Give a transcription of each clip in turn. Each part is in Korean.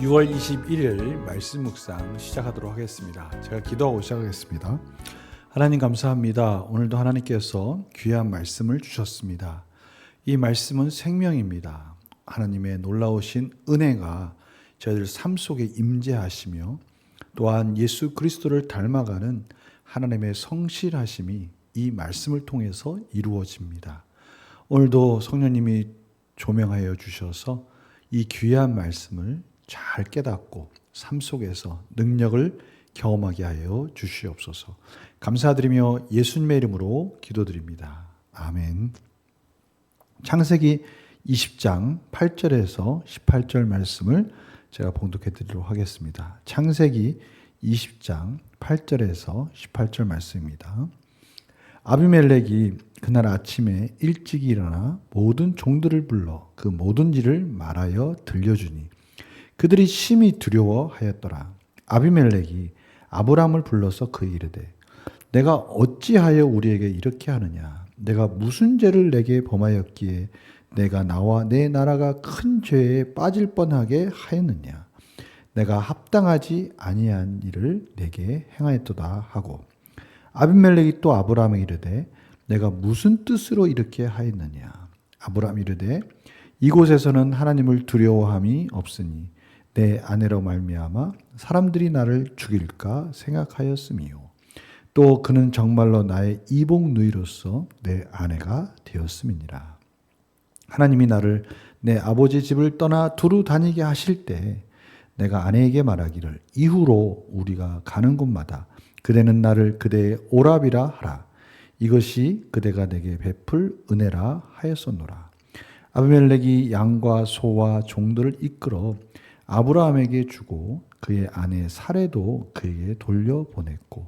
6월 21일 말씀 묵상 시작하도록 하겠습니다. 제가 기도하고 시작하겠습니다. 하나님 감사합니다. 오늘도 하나님께서 귀한 말씀을 주셨습니다. 이 말씀은 생명입니다. 하나님의 놀라우신 은혜가 저희들 삶 속에 임재하시며 또한 예수 그리스도를 닮아가는 하나님의 성실하심이 이 말씀을 통해서 이루어집니다. 오늘도 성령님이 조명하여 주셔서 이 귀한 말씀을 잘 깨닫고 삶 속에서 능력을 경험하게 하여 주시옵소서. 감사드리며 예수님의 이름으로 기도드립니다. 아멘. 창세기 20장 8절에서 18절 말씀을 제가 봉독해 드리도록 하겠습니다. 창세기 20장 8절에서 18절 말씀입니다. 아비멜렉이 그날 아침에 일찍 일어나 모든 종들을 불러 그 모든 일을 말하여 들려주니 그들이 심히 두려워하였더라. 아비멜렉이 아브라함을 불러서 그 이르되 내가 어찌하여 우리에게 이렇게 하느냐? 내가 무슨 죄를 내게 범하였기에 내가 나와 내 나라가 큰 죄에 빠질 뻔하게 하였느냐? 내가 합당하지 아니한 일을 내게 행하였도다 하고. 아비멜렉이 또 아브라함에게 이르되 내가 무슨 뜻으로 이렇게 하였느냐? 아브라함 이르되 이곳에서는 하나님을 두려워함이 없으니 내 아내로 말미암아 사람들이 나를 죽일까 생각하였음이요 또 그는 정말로 나의 이복 누이로서 내 아내가 되었음이니라 하나님이 나를 내 아버지 집을 떠나 두루 다니게 하실 때 내가 아내에게 말하기를 이후로 우리가 가는 곳마다 그대는 나를 그대의 오랍이라 하라. 이것이 그대가 내게 베풀 은혜라 하였었노라. 아비멜렉이 양과 소와 종들을 이끌어 아브라함에게 주고 그의 아내 사례도 그에게 돌려보냈고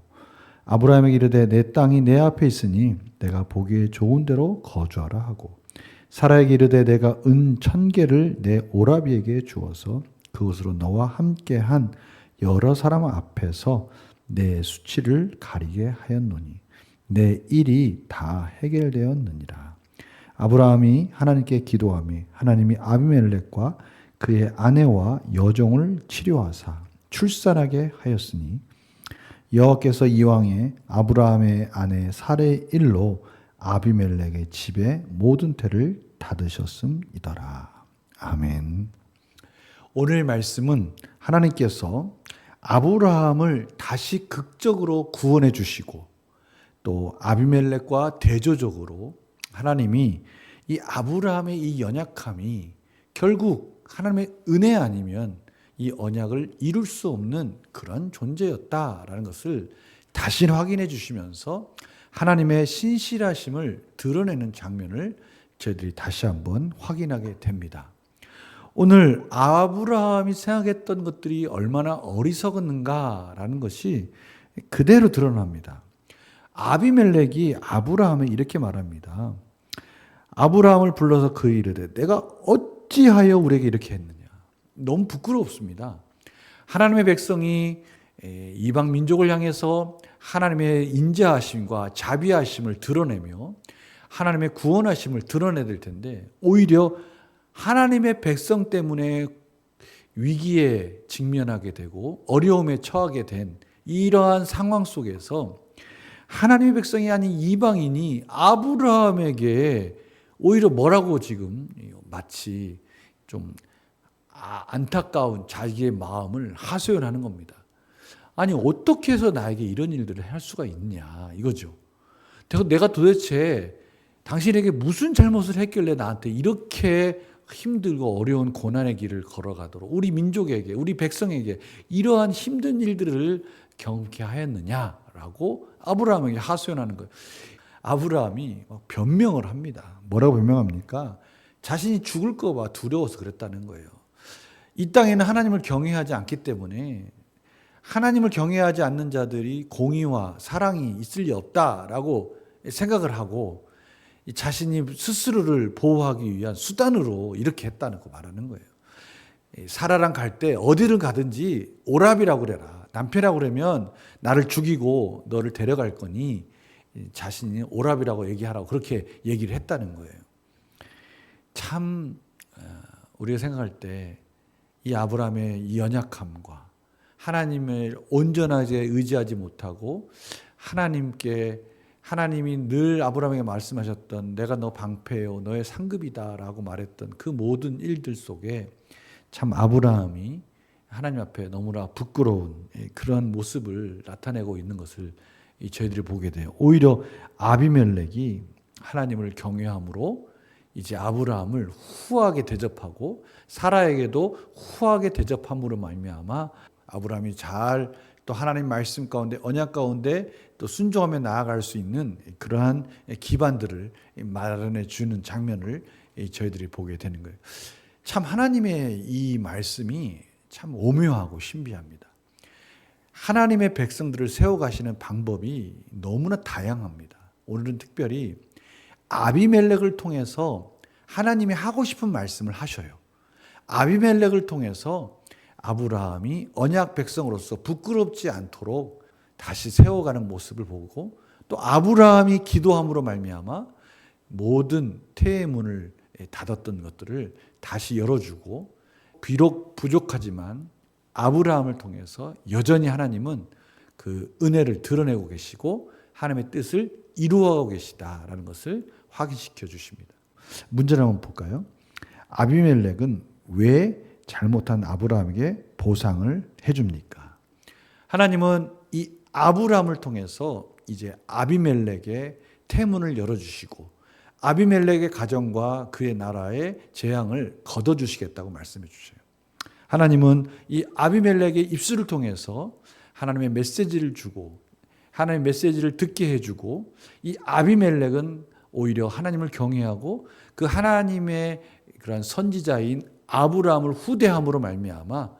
아브라함에게 이르되 내 땅이 내 앞에 있으니 내가 보기에 좋은 대로 거주하라 하고 사라에게 이르되 내가 은 천 개를 내 오라비에게 주어서 그것으로 너와 함께한 여러 사람 앞에서 내 수치를 가리게 하였노니 내 일이 다 해결되었느니라. 아브라함이 하나님께 기도하며 하나님이 아비멜렉과 그의 아내와 여종을 치료하사 출산하게 하였으니 여호와께서 이왕에 아브라함의 아내 사례 일로 아비멜렉의 집에 모든 태를 닫으셨음이더라. 아멘. 오늘 말씀은 하나님께서 아브라함을 다시 극적으로 구원해 주시고 또 아비멜렉과 대조적으로 하나님이 이 아브라함의 이 연약함이 결국 하나님의 은혜 아니면 이 언약을 이룰 수 없는 그런 존재였다라는 것을 다시 확인해 주시면서 하나님의 신실하심을 드러내는 장면을 저희들이 다시 한번 확인하게 됩니다. 오늘 아브라함이 생각했던 것들이 얼마나 어리석었는가라는 것이 그대로 드러납니다. 아비멜렉이 아브라함에 이렇게 말합니다. 아브라함을 불러서 그 이르되 내가 어 찌하여 우리에게 이렇게 했느냐. 너무 부끄럽습니다. 하나님의 백성이 이방 민족을 향해서 하나님의 인자하심과 자비하심을 드러내며 하나님의 구원하심을 드러내야 될 텐데 오히려 하나님의 백성 때문에 위기에 직면하게 되고 어려움에 처하게 된 이러한 상황 속에서 하나님의 백성이 아닌 이방인이 아브라함에게 오히려 뭐라고 지금 마치 좀 아, 안타까운 자기의 마음을 하소연하는 겁니다. 아니 어떻게 해서 나에게 이런 일들을 할 수가 있냐 이거죠. 내가 도대체 당신에게 무슨 잘못을 했길래 나한테 이렇게 힘들고 어려운 고난의 길을 걸어가도록 우리 민족에게 우리 백성에게 이러한 힘든 일들을 경험케 하였느냐라고 아브라함에게 하소연하는 거예요. 아브라함이 변명을 합니다. 뭐라고 변명합니까? 자신이 죽을까 봐 두려워서 그랬다는 거예요. 이 땅에는 하나님을 경외하지 않기 때문에 하나님을 경외하지 않는 자들이 공의와 사랑이 있을 리 없다라고 생각을 하고 자신이 스스로를 보호하기 위한 수단으로 이렇게 했다는 거 말하는 거예요. 사라랑 갈 때 어디를 가든지 오랍이라고 그래라. 남편이라고 그러면 나를 죽이고 너를 데려갈 거니 자신이 오랍이라고 얘기하라고 그렇게 얘기를 했다는 거예요. 참 어, 우리가 생각할 때 이 아브라함의 이 연약함과 하나님을 온전하게 의지하지 못하고 하나님께 하나님이 늘 아브라함에게 말씀하셨던 내가 너 방패요 너의 상급이다라고 말했던 그 모든 일들 속에 참 아브라함이 하나님 앞에 너무나 부끄러운 그런 모습을 나타내고 있는 것을 이 저희들이 보게 돼요. 오히려 아비멜렉이 하나님을 경외함으로 이제 아브라함을 후하게 대접하고 사라에게도 후하게 대접함으로 말미암아 아브라함이 잘 또 하나님 말씀 가운데 언약 가운데 또 순종하며 나아갈 수 있는 그러한 기반들을 마련해 주는 장면을 저희들이 보게 되는 거예요. 참 하나님의 이 말씀이 참 오묘하고 신비합니다. 하나님의 백성들을 세워 가시는 방법이 너무나 다양합니다. 오늘은 특별히 아비멜렉을 통해서 하나님이 하고 싶은 말씀을 하셔요. 아비멜렉을 통해서 아브라함이 언약 백성으로서 부끄럽지 않도록 다시 세워가는 모습을 보고 또 아브라함이 기도함으로 말미암아 모든 태의 문을 닫았던 것들을 다시 열어주고 비록 부족하지만 아브라함을 통해서 여전히 하나님은 그 은혜를 드러내고 계시고 하나님의 뜻을 이루어가고 계시다라는 것을 확인시켜 주십니다. 문제를 한번 볼까요? 아비멜렉은 왜 잘못한 아브라함에게 보상을 해줍니까? 하나님은 이 아브라함을 통해서 이제 아비멜렉의 태문을 열어주시고 아비멜렉의 가정과 그의 나라의 재앙을 걷어주시겠다고 말씀해 주셔요. 하나님은 이 아비멜렉의 입술을 통해서 하나님의 메시지를 주고 하나님의 메시지를 듣게 해주고 이 아비멜렉은 오히려 하나님을 경외하고 그 하나님의 그런 선지자인 아브라함을 후대함으로 말미암아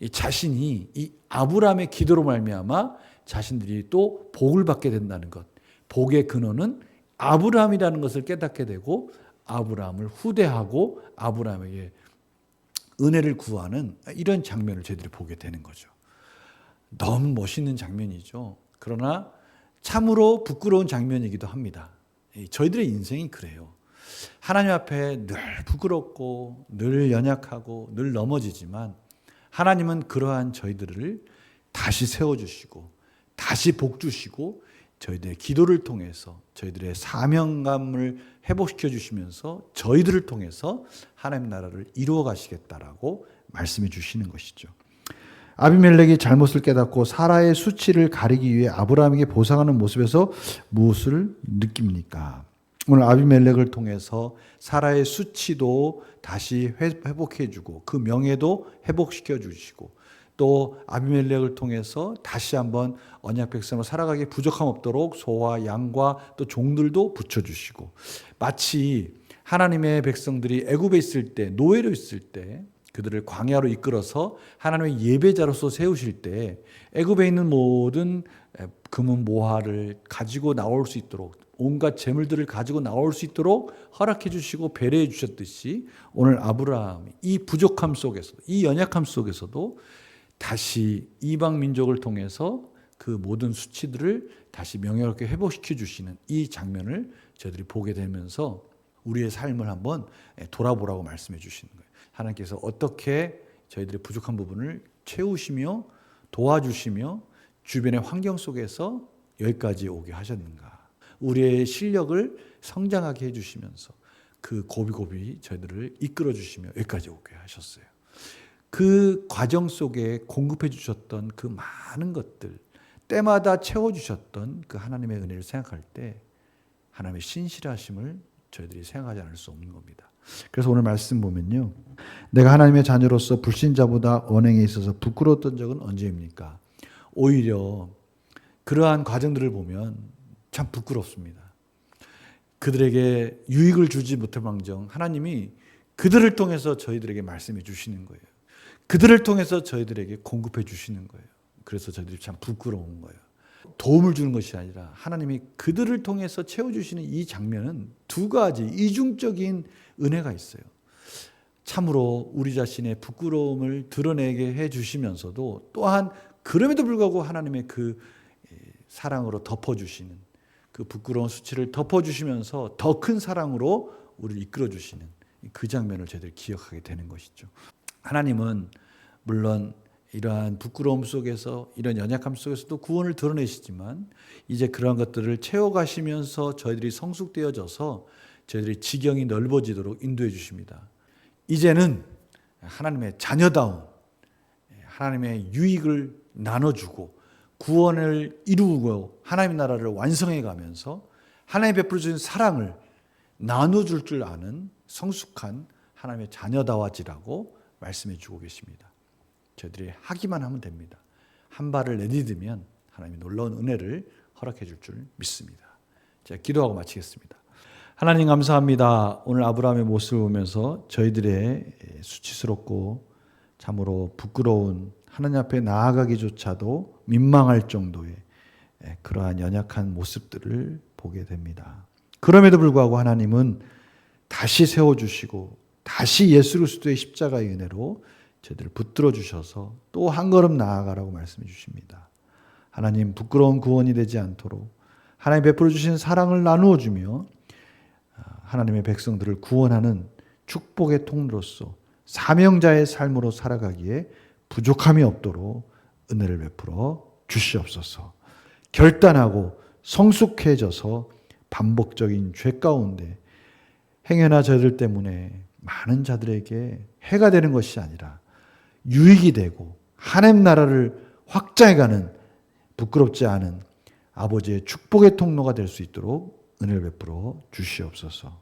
이 자신이 이 아브라함의 기도로 말미암아 자신들이 또 복을 받게 된다는 것. 복의 근원은 아브라함이라는 것을 깨닫게 되고 아브라함을 후대하고 아브라함에게 은혜를 구하는 이런 장면을 저희들이 보게 되는 거죠. 너무 멋있는 장면이죠. 그러나 참으로 부끄러운 장면이기도 합니다. 저희들의 인생이 그래요. 하나님 앞에 늘 부끄럽고 늘 연약하고 늘 넘어지지만 하나님은 그러한 저희들을 다시 세워주시고 다시 복 주시고 저희들의 기도를 통해서 저희들의 사명감을 회복시켜 주시면서 저희들을 통해서 하나님 나라를 이루어 가시겠다라고 말씀해 주시는 것이죠. 아비멜렉이 잘못을 깨닫고 사라의 수치를 가리기 위해 아브라함에게 보상하는 모습에서 무엇을 느낍니까? 오늘 아비멜렉을 통해서 사라의 수치도 다시 회복해 주고 그 명예도 회복시켜 주시고 또 아비멜렉을 통해서 다시 한번 언약 백성으로 살아가기 부족함 없도록 소와 양과 또 종들도 붙여 주시고 마치 하나님의 백성들이 애굽에 있을 때 노예로 있을 때 그들을 광야로 이끌어서 하나님의 예배자로서 세우실 때 애굽에 있는 모든 금은 모화를 가지고 나올 수 있도록 온갖 재물들을 가지고 나올 수 있도록 허락해 주시고 배려해 주셨듯이 오늘 아브라함이 이 부족함 속에서 이 연약함 속에서도 다시 이방 민족을 통해서 그 모든 수치들을 다시 명예롭게 회복시켜 주시는 이 장면을 저희들이 보게 되면서 우리의 삶을 한번 돌아보라고 말씀해 주시는 거예요. 하나님께서 어떻게 저희들의 부족한 부분을 채우시며 도와주시며 주변의 환경 속에서 여기까지 오게 하셨는가. 우리의 실력을 성장하게 해주시면서 그 고비고비 저희들을 이끌어 주시며 여기까지 오게 하셨어요. 그 과정 속에 공급해 주셨던 그 많은 것들, 때마다 채워 주셨던 그 하나님의 은혜를 생각할 때 하나님의 신실하심을 저희들이 생각하지 않을 수 없는 겁니다. 그래서 오늘 말씀 보면요. 내가 하나님의 자녀로서 불신자보다 언행에 있어서 부끄러웠던 적은 언제입니까? 오히려 그러한 과정들을 보면 참 부끄럽습니다. 그들에게 유익을 주지 못할 망정 하나님이 그들을 통해서 저희들에게 말씀해 주시는 거예요. 그들을 통해서 저희들에게 공급해 주시는 거예요. 그래서 저희들이 참 부끄러운 거예요. 도움을 주는 것이 아니라 하나님이 그들을 통해서 채워주시는 이 장면은 두 가지 이중적인 은혜가 있어요. 참으로 우리 자신의 부끄러움을 드러내게 해 주시면서도 또한 그럼에도 불구하고 하나님의 그 사랑으로 덮어 주시는 그 부끄러운 수치를 덮어 주시면서 더 큰 사랑으로 우리를 이끌어 주시는 그 장면을 저희들 기억하게 되는 것이죠. 하나님은 물론 이러한 부끄러움 속에서 이런 연약함 속에서도 구원을 드러내시지만 이제 그러한 것들을 채워 가시면서 저희들이 성숙되어져서 저희들이 지경이 넓어지도록 인도해 주십니다. 이제는 하나님의 자녀다운 하나님의 유익을 나눠주고 구원을 이루고 하나님의 나라를 완성해 가면서 하나님 베풀어 주신 사랑을 나눠줄 줄 아는 성숙한 하나님의 자녀다워지라고 말씀해 주고 계십니다. 저희들이 하기만 하면 됩니다. 한 발을 내디디면 하나님이 놀라운 은혜를 허락해 줄 줄 믿습니다. 제가 기도하고 마치겠습니다. 하나님 감사합니다. 오늘 아브라함의 모습을 보면서 저희들의 수치스럽고 참으로 부끄러운 하나님 앞에 나아가기조차도 민망할 정도의 그러한 연약한 모습들을 보게 됩니다. 그럼에도 불구하고 하나님은 다시 세워주시고 다시 예수 그리스도의 십자가의 은혜로 저희들을 붙들어 주셔서 또 한 걸음 나아가라고 말씀해 주십니다. 하나님 부끄러운 구원이 되지 않도록 하나님 베풀어 주신 사랑을 나누어 주며 하나님의 백성들을 구원하는 축복의 통로서 사명자의 삶으로 살아가기에 부족함이 없도록 은혜를 베풀어 주시옵소서. 결단하고 성숙해져서 반복적인 죄 가운데 행여나 저들 때문에 많은 자들에게 해가 되는 것이 아니라 유익이 되고 하나님 나라를 확장해가는 부끄럽지 않은 아버지의 축복의 통로가 될 수 있도록 은혜를 베풀어 주시옵소서.